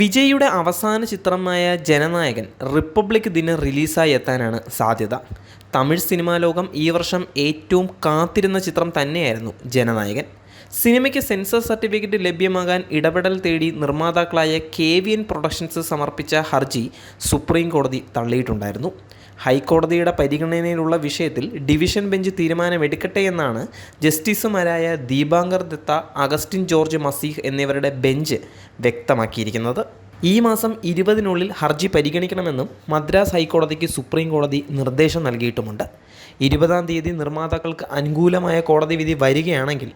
വിജയിയുടെ അവസാന ചിത്രമായ ജനനായകൻ റിപ്പബ്ലിക് ദിനം റിലീസായി എത്താനാണ് സാധ്യത. തമിഴ് സിനിമാ ലോകം ഈ വർഷം ഏറ്റവും കാത്തിരുന്ന ചിത്രം തന്നെയായിരുന്നു ജനനായകൻ. സിനിമയ്ക്ക് സെൻസർ സർട്ടിഫിക്കറ്റ് ലഭ്യമാകാൻ ഇടപെടൽ തേടി നിർമ്മാതാക്കളായ കെ വി എൻ പ്രൊഡക്ഷൻസ് സമർപ്പിച്ച ഹർജി സുപ്രീം കോടതി തള്ളിയിട്ടുണ്ടായിരുന്നു. ഹൈക്കോടതിയുടെ പരിഗണനയിലുള്ള വിഷയത്തിൽ ഡിവിഷൻ ബെഞ്ച് തീരുമാനമെടുക്കട്ടെ എന്നാണ് ജസ്റ്റിസുമാരായ ദീപാങ്കർ ദത്ത അഗസ്റ്റിൻ ജോർജ് മസീഹ് എന്നിവരുടെ ബെഞ്ച് വ്യക്തമാക്കിയിരിക്കുന്നത്. ഈ മാസം ഇരുപതിനുള്ളിൽ ഹർജി പരിഗണിക്കണമെന്നും മദ്രാസ് ഹൈക്കോടതിക്ക് സുപ്രീം കോടതി നിർദ്ദേശം നൽകിയിട്ടുമുണ്ട്. ഇരുപതാം തീയതി നിർമ്മാതാക്കൾക്ക് അനുകൂലമായ കോടതി വിധി വരികയാണെങ്കിൽ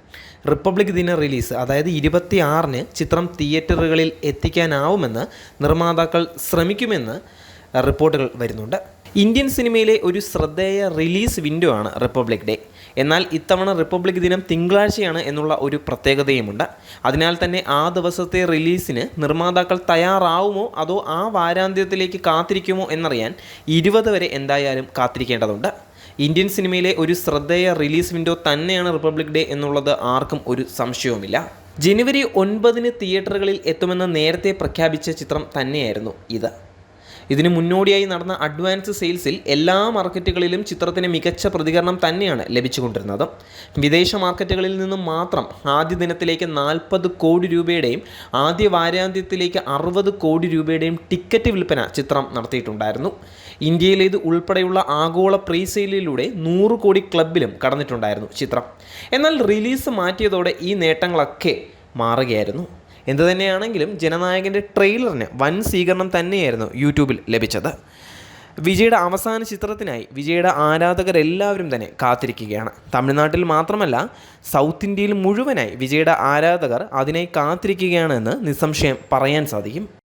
റിപ്പബ്ലിക് ദിന റിലീസ് അതായത് ഇരുപത്തി ആറിന് ചിത്രം തിയേറ്ററുകളിൽ എത്തിക്കാനാവുമെന്ന് നിർമ്മാതാക്കൾ ശ്രമിക്കുമെന്ന് റിപ്പോർട്ടുകൾ വരുന്നുണ്ട്. ഇന്ത്യൻ സിനിമയിലെ ഒരു ശ്രദ്ധേയ റിലീസ് വിൻഡോ ആണ് റിപ്പബ്ലിക് ഡേ. എന്നാൽ ഇത്തവണ റിപ്പബ്ലിക് ദിനം തിങ്കളാഴ്ചയാണ് എന്നുള്ള ഒരു പ്രത്യേകതയുമുണ്ട്. അതിനാൽ തന്നെ ആ ദിവസത്തെ റിലീസിന് നിർമ്മാതാക്കൾ തയ്യാറാവുമോ? അതോ ആ വാരാന്ത്യത്തിലേക്ക് കാത്തിരിക്കുമോ എന്നറിയാൻ ഇരുപത് വരെ എന്തായാലും കാത്തിരിക്കേണ്ടതുണ്ട്. ഇന്ത്യൻ സിനിമയിലെ ഒരു ശ്രദ്ധേയ റിലീസ് വിൻഡോ തന്നെയാണ് റിപ്പബ്ലിക് ഡേ എന്നുള്ളത് ആർക്കും ഒരു സംശയവുമില്ല. ജനുവരി ഒൻപതിന് തിയേറ്ററുകളിൽ എത്തുമെന്ന് നേരത്തെ പ്രഖ്യാപിച്ച ചിത്രം തന്നെയായിരുന്നു ഇത്. ഇതിന് മുന്നോടിയായി നടന്ന അഡ്വാൻസ് സെയിൽസിൽ എല്ലാ മാർക്കറ്റുകളിലും ചിത്രത്തിന് മികച്ച പ്രതികരണം തന്നെയാണ് ലഭിച്ചുകൊണ്ടിരുന്നത്. വിദേശ മാർക്കറ്റുകളിൽ നിന്നും മാത്രം ആദ്യ ദിനത്തിലേക്ക് നാൽപ്പത് കോടി രൂപയുടെയും ആദ്യ വാരാന്ത്യത്തിലേക്ക് അറുപത് കോടി രൂപയുടെയും ടിക്കറ്റ് വിൽപ്പന ചിത്രം നടത്തിയിട്ടുണ്ടായിരുന്നു. ഇന്ത്യയിലേത് ഉൾപ്പെടെയുള്ള ആഗോള പ്രീ സെയിലിലൂടെ നൂറ് കോടി ക്ലബിലും കടന്നിട്ടുണ്ടായിരുന്നു ചിത്രം. എന്നാൽ റിലീസ് മാറ്റിയതോടെ ഈ നേട്ടങ്ങളൊക്കെ മാറുകയായിരുന്നു. എന്തു തന്നെയാണെങ്കിലും ജനനായകന്റെ ട്രെയിലറിന് വൻ സ്വീകരണം തന്നെയായിരുന്നു യൂട്യൂബിൽ ലഭിച്ചത്. വിജയുടെ അവസാന ചിത്രത്തിനായി വിജയുടെ ആരാധകരെല്ലാവരും തന്നെ കാത്തിരിക്കുകയാണ്. തമിഴ്നാട്ടിൽ മാത്രമല്ല സൗത്ത് ഇന്ത്യയിൽ മുഴുവനായി വിജയുടെ ആരാധകർ അതിനായി കാത്തിരിക്കുകയാണെന്ന് നിസ്സംശയം പറയാൻ സാധിക്കും.